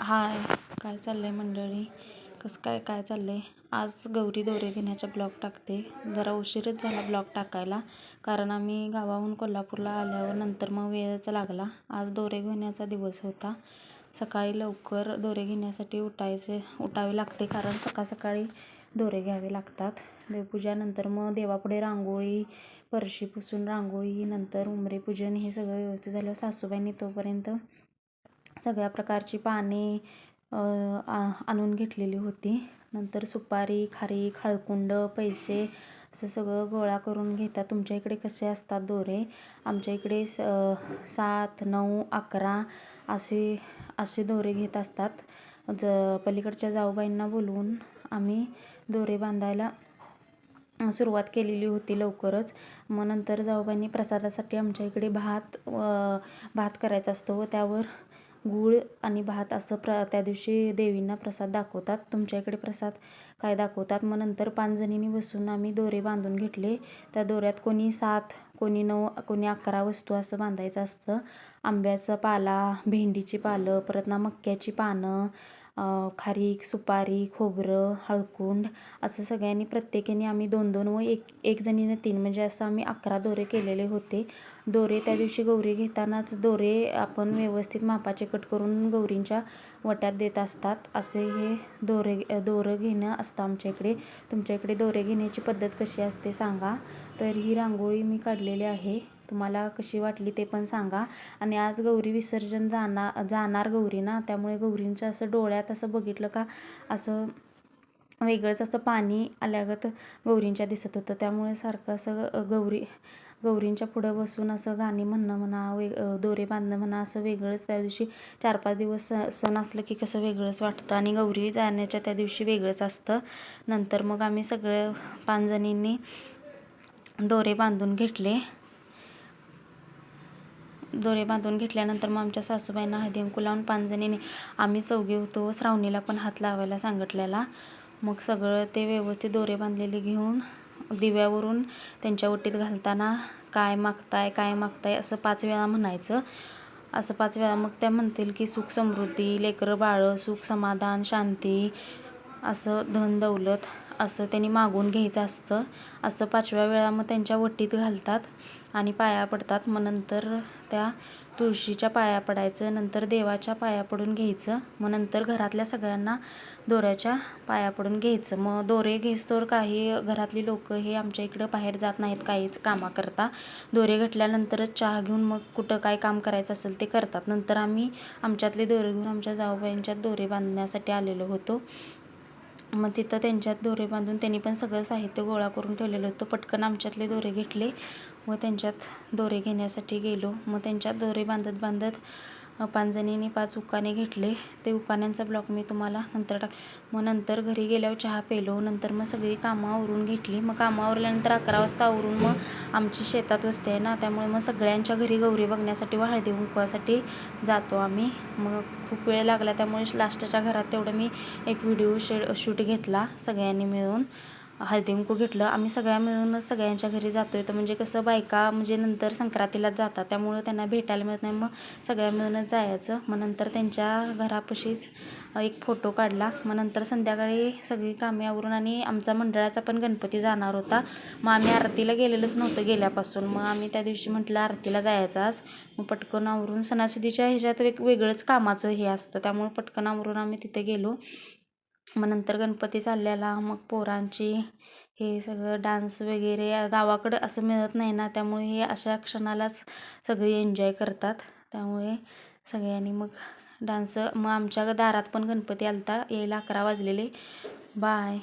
हाय काय चाललं आहे मंडळी? कसं काय काय चाललं आहे आज गौरी दोरे घेण्याचा ब्लॉग टाकते. जरा उशीरच झाला ब्लॉग टाकायला कारण आम्ही गावाहून कोल्हापूरला आल्यावर नंतर मग वेळच लागला. आज दोरे घेण्याचा दिवस होता. सकाळी लवकर दोरे घेण्यासाठी उठायचे उठावे लागते कारण सकाळ सकाळी दोरे घ्यावे लागतात. देवपूजानंतर मग देवापुढे रांगोळी परशी पुसून रांगोळी नंतर उंबरे पूजन हे सगळं व्यवस्थित झालं सासूबाईंनी तोपर्यंत सगळ्या प्रकारची पाने आणून घेतलेली होती. नंतर सुपारी खारीक हळकुंड पैसे असं सगळं गोळा करून घेतात तुमच्या इकडे कसे असतात दोरे? आमच्या इकडे स सात नऊ अकरा असे असे दोरे घेत असतात. ज पलीकडच्या जाऊबाईंना बोलवून आम्ही दोरे बांधायला सुरुवात केलेली होती लवकरच. मग नंतर जाऊबाईंनी प्रसादासाठी आमच्या इकडे भात भात करायचा असतो व त्यावर गूळ आणि भात असं प्र त्या दिवशी देवींना प्रसाद दाखवतात. तुमच्या इकडे प्रसाद काय दाखवतात? मग नंतर पाचजणींनी बसून आम्ही दोरे बांधून घेतले. त्या दोऱ्यात कोणी सात कोणी नऊ कोणी अकरा वस्तू असं बांधायचं असतं. आंब्याचा पाला भेंडीची पालं परत ना मक्याची पानं खारीक सुपारी खोबरं हळकुंड असं सगळ्यांनी प्रत्येकाने आम्ही दोन दोन व एक एक जणीनं तीन म्हणजे असं आम्ही अकरा दोरे केलेले होते. दोरे त्या दिवशी गौरी घेतानाच दोरे आपण व्यवस्थित मापाचे कट करून गौरींच्या वट्यात देत असतात. असे हे दोरे दोरं घेणं असतं आमच्या इकडे. तुमच्या इकडे दोरे घेण्याची पद्धत कशी असते सांगा. तर ही रांगोळी मी काढलेली आहे. तुम्हाला कशी वाटली ते पण सांगा. आणि आज गौरी विसर्जन जाणार जाणार गौरी ना त्यामुळे गौरींच्या असं डोळ्यात असं बघितलं का असं वेगळंच असं पाणी आल्यागत गौरींच्या दिसत होतं. त्यामुळे सारखं असं गौरी गौरींच्या पुढं बसून असं गाणी म्हणणं म्हणा वेग दोरे बांधणं म्हणा असं वेगळंच त्या दिवशी चार पाच दिवस सण असलं की कसं वेगळंच वाटतं. आणि गौरी जाण्याच्या त्या दिवशी वेगळंच असतं. नंतर मग आम्ही सगळं पाचजणींनी दोरे बांधून घेतले. दोरे बांधून घेतल्यानंतर मग आमच्या सासूबाईंना हळदी कुंकू लावून पांजणीने आम्ही चौघे होतो श्रावणीला पण हात लावायला सांगितलेला. मग सगळं ते व्यवस्थित दोरे बांधलेले घेऊन दिव्यावरून त्यांच्या ओटीत घालताना काय मागताय काय मागताय असं पाच वेळा म्हणायचं. असं पाच वेळा मग त्या म्हणतील की सुख समृद्धी लेकरं बाळं सुख समाधान शांती असं धन दौलत असं त्यांनी मागून घ्यायचं असतं. असं पाचव्या वेळा मग त्यांच्या वटीत घालतात. आणि पाया पडतात. मग नंतर त्या तुळशीच्या पाया पडायचं नंतर देवाच्या पाया पडून घ्यायचं मग नंतर घरातल्या सगळ्यांना दोऱ्याच्या पाया पडून घ्यायचं. मग दोरे घेसतोवर काही घरातली लोक हे आमच्या इकडं बाहेर जात नाहीत काहीच कामाकरता. दोरे घटल्यानंतरच चहा घेऊन मग कुठं काय काम करायचं असेल ते करतात. नंतर आम्ही आमच्यातले दोरे घेऊन आमच्या जाऊबाईंच्यात दोरे बांधण्यासाठी आलेलो होतो. मग तिथं त्यांच्यात दोरे बांधून त्यांनी पण सगळं साहित्य गोळा करून ठेवलेलं होतं. पटकन आमच्यातले दोरे घेतले. व त्यांच्यात दोरे घेण्यासाठी गेलो. मग त्यांच्यात दोरे बांधत बांधत पांजणीने पाच उकाने घेतले. ते उकाण्यांचा ब्लॉक मी तुम्हाला नंतर टाक मग नंतर घरी गेल्यावर चहा पेलो. नंतर मग सगळी कामं आवरून घेतली. मग कामं आवरल्यानंतर अकरा वाजता आवरून मग आमची शेतात वस्ती आहे ना त्यामुळे मग सगळ्यांच्या घरी गौरी बघण्यासाठी व हळदी कुंकवासाठी जातो आम्ही. मग खूप वेळ लागला त्यामुळे लास्टच्या घरात तेवढं मी एक व्हिडिओ शे शूट घेतला सगळ्यांनी मिळून. हळदी घेतलं. आम्ही सगळ्या मिळूनच सगळ्यांच्या घरी जातो आहे तर म्हणजे कसं बायका म्हणजे नंतर संक्रांतीलाच जातात. त्यामुळं त्यांना भेटायला मिळत नाही. मग सगळ्या मिळूनच जायचं. मग नंतर त्यांच्या घरापाशीच एक फोटो काढला. मग नंतर संध्याकाळी सगळी कामे आवरून आणि आमचा मंडळाचा पण गणपती जाणार होता. मग आम्ही आरतीला गेलेलोच नव्हतं गेल्यापासून. मग आम्ही त्या दिवशी म्हटलं आरतीला जायचं आज. मग पटकन आवरून सणासुदीच्या ह्याच्यात एक वेगळंच कामाचं हे असतं. त्यामुळे पटकन आवरून आम्ही तिथे गेलो. मग नंतर गणपती चाललेला मग पोरांची हे सगळं डान्स वगैरे गावाकडं असं मिळत नाही ना त्यामुळे हे अशा क्षणालाच सगळे एन्जॉय करतात. त्यामुळे सगळ्यांनी मग डान्स मग आमच्या दारात पण गणपती आलता यायला अकरा वाजलेले. बाय